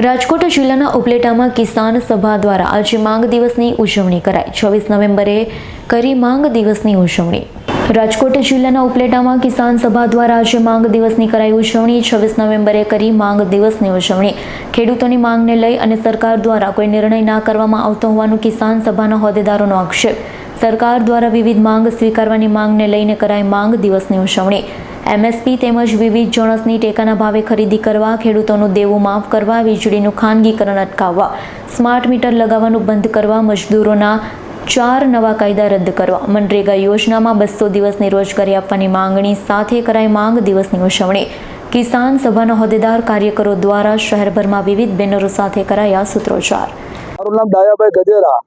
રાજકોટ જિલ્લાના ઉપલેટામાં કિસાન સભા દ્વારા આજે માંગ દિવસની ઉજવણી કરાઈ. છવ્વીસ નવેમ્બરે કરી માંગ દિવસની ઉજવણી. રાજકોટ જિલ્લાના ઉપલેટામાં કિસાન સભા દ્વારા આજે માંગ દિવસની કરાઈ ઉજવણી. છવ્વીસ નવેમ્બરે કરી માંગ દિવસની ઉજવણી. ખેડૂતોની માંગને લઈ અને સરકાર દ્વારા કોઈ નિર્ણય ના કરવામાં આવતો હોવાનું કિસાન સભાના હોદ્દેદારોનો આક્ષેપ. સરકાર દ્વારા વિવિધ માંગ સ્વીકારવાની માંગને લઈને કરાઈ માંગ દિવસની ઉજવણી. એમએસપી તેમજ વિવિધ જણસની ટેકાના ભાવે ખરીદી કરવા, ખેડૂતોનું દેવું માફ કરવા, વીજળીનું ખાનગીકરણ અટકાવવા, સ્માર્ટ મીટર લગાવવાનું બંધ કરવા, મજદૂરોના ચાર નવા કાયદા રદ કરવા, મનરેગા યોજનામાં બસો દિવસની રોજગારી આપવાની માંગણી સાથે કરાઈ માંગ દિવસની ઉજવણી. કિસાન સભાના હોદ્દેદાર કાર્યકરો દ્વારા શહેરભરમાં વિવિધ બેનરો સાથે કરાયા સૂત્રોચ્ચાર. મારું નામ ડાયાભાઈ ગજેરા.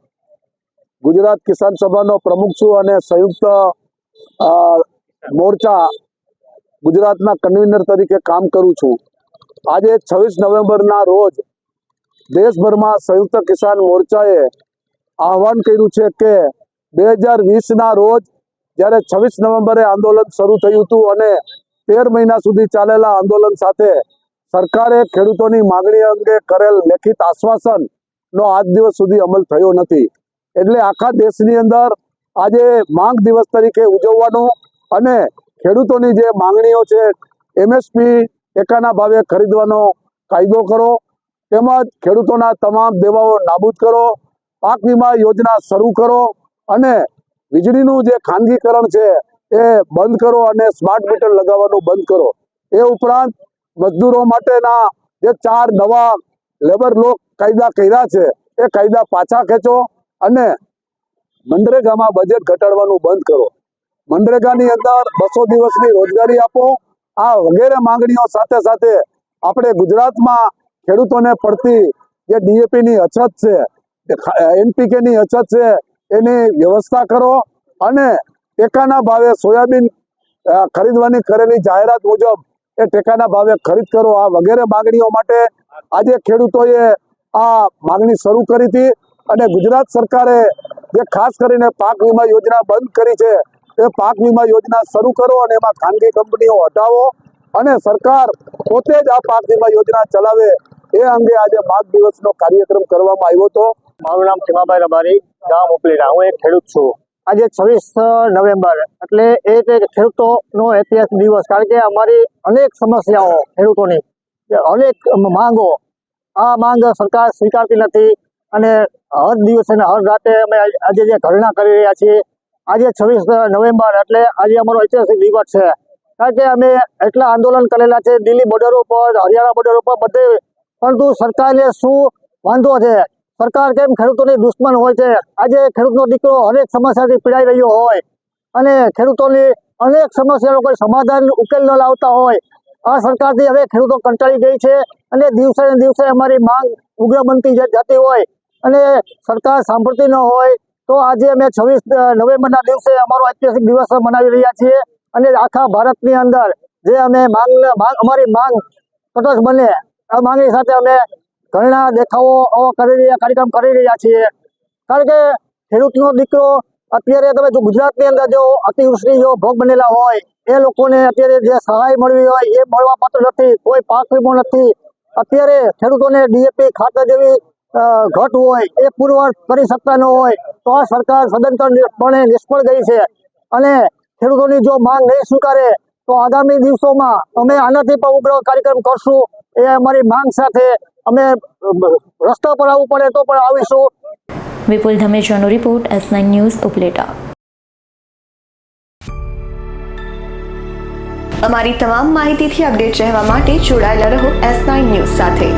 ગુજરાત કિસાન સભાનો પ્રમુખ છું અને સંયુક્ત મોરચા ગુજરાતના કન્વીનર તરીકે કામ કરું છું. આજે છવ્વીસ નવેમ્બરના રોજ દેશભરમાં સંયુક્ત કિસાન મોરચાએ આહવાન કર્યું છે કે બે હજાર વીસના રોજ જ્યારે છવ્વીસ નવેમ્બરે આંદોલન શરૂ થયું હતું અને તેર મહિના સુધી ચાલેલા આંદોલન સાથે સરકારે ખેડૂતોની માગણી અંગે કરેલ લેખિત આશ્વાસન નો આજ દિવસ સુધી અમલ થયો નથી. એટલે આખા દેશની અંદર આજે માંગ દિવસ તરીકે ઉજવવાનું અને ખેડૂતોની જે માંગણીઓ છે એમએસપી ટેકાના ભાવે ખરીદવાનો કાયદો કરો, તેમજ ખેડૂતોના તમામ દેવાઓ નાબૂદ કરો, પાક વીમા યોજના શરૂ કરો, અને વીજળીનું જે ખાનગીકરણ છે એ બંધ કરો અને સ્માર્ટ મીટર લગાવવાનું બંધ કરો. એ ઉપરાંત મજદૂરો માટેના જે ચાર નવા લેબર લો કાયદા કર્યા છે, એ કાયદા પાછા ખેંચો અને મનરેગામાં બજેટ ઘટાડવાનું બંધ કરો. મનરેગાની અંદર બસો દિવસની રોજગારી આપો. આ વગેરે માંગણીઓ સાથે સાથે આપણે ગુજરાતમાં ખેડૂતોને પડતી જે ડીએપીની અછત છે એનપીકેની અછત છે, એની વ્યવસ્થા કરો અને ટેકાના ભાવે સોયાબીન ખરીદવાની કરેલી જાહેરાત મુજબ એ ટેકાના ભાવે ખરીદ કરો. આ વગેરે માંગણીઓ માટે આજે ખેડૂતોએ આ માંગણી શરૂ કરી હતી અને ગુજરાત સરકારે જે ખાસ કરીને પાક વીમા યોજના બંધ કરી છે એ પાક વીમા યોજના શરૂ કરો અને એમાં ખાનગી કંપનીઓ હટાવો અને સરકાર પોતે જ આ પાક વીમા યોજના ચલાવે એ અંગે આજે માગ દિવસનો કાર્યક્રમ કરવામાં આવ્યો હતો. મારું નામ ચિમાભાઈ રબારી, ગામ ઉપલેરા. હું એક ખેડૂત છું. આજે છવ્વીસ નવેમ્બર એટલે એ ખેડૂતોનો ઐતિહાસિક દિવસ, કારણ કે અમારી અનેક સમસ્યાઓ ખેડૂતોની, અનેક માંગો. આ માંગ સરકાર સ્વીકારતી નથી અને હર દિવસે હર રાતે અમે આજે જે ધરણા કરી રહ્યા છીએ આજે છવ્વીસ નવેમ્બર એટલે આજે અમારો ઐતિહાસિક દિવસ છે. કારણ કે અમે એટલા આંદોલન કરેલા છે, દિલ્હી બોર્ડર ઉપર, હરિયાણા બોર્ડર ઉપર બધે. પરંતુ સરકારને શું વાંધો છે? સરકાર કેમ ખેડૂતોની દુશ્મન હોય છે? આજે ખેડૂતનો દીકરો અનેક સમસ્યાથી પીડાઈ રહ્યો હોય અને ખેડૂતોની અનેક સમસ્યાનો કોઈ સમાધાન ઉકેલ ન લાવતા હોય. આ સરકારથી હવે ખેડૂતો કંટાળી ગઈ છે અને દિવસે દિવસે અમારી માંગ ઉગ્ર બનતી જતી હોય અને સરકાર સાંભળતી ન હોય. તો આજે અમે છવ્વીસ નવેમ્બરના દિવસે અમારો ઐતિહાસિક દિવસ મનાવી રહ્યા છીએ અને આખા ભારતની અંદર જે અમે માંગ અમારી માંગ તટસ્થ બને, આ માંગણી સાથે અમે ઘણા દેખાવો કરી રહ્યા, કાર્યક્રમ કરી રહ્યા છીએ. કારણ કે ખેડૂતનો દીકરો અત્યારે તમે જો ગુજરાતની અંદર જો અતિવૃષ્ટિ જો ભોગ બનેલા હોય, એ લોકોને અત્યારે જે સહાય મળવી હોય, એ મળવા પાત્ર નથી, કોઈ પાક વીમો નથી. અત્યારે ખેડૂતોને ડીએપી ખાતર જેવી ઘટ હોય એ પુરવાર કરી શકતા ન હોય તો આ સરકાર સદંતરપણે નિષ્ફળ ગઈ છે. અને ખેડૂતોની જો માંગ નહીં સ્વીકારે તો આગામી દિવસોમાં અમે આનાથી પણ ઉગ્ર કાર્યક્રમ કરશું. એ અમારી માંગ સાથે અમે રસ્તા પર આવવું પડે તો પણ આવીશું. Vipul ધમેજાનો report S nine news Upleta. અમારી તમામ માહિતીથી અપડેટ રહેવા માટે જોડાયેલા રહો એસ નાઇન ન્યૂઝ સાથે.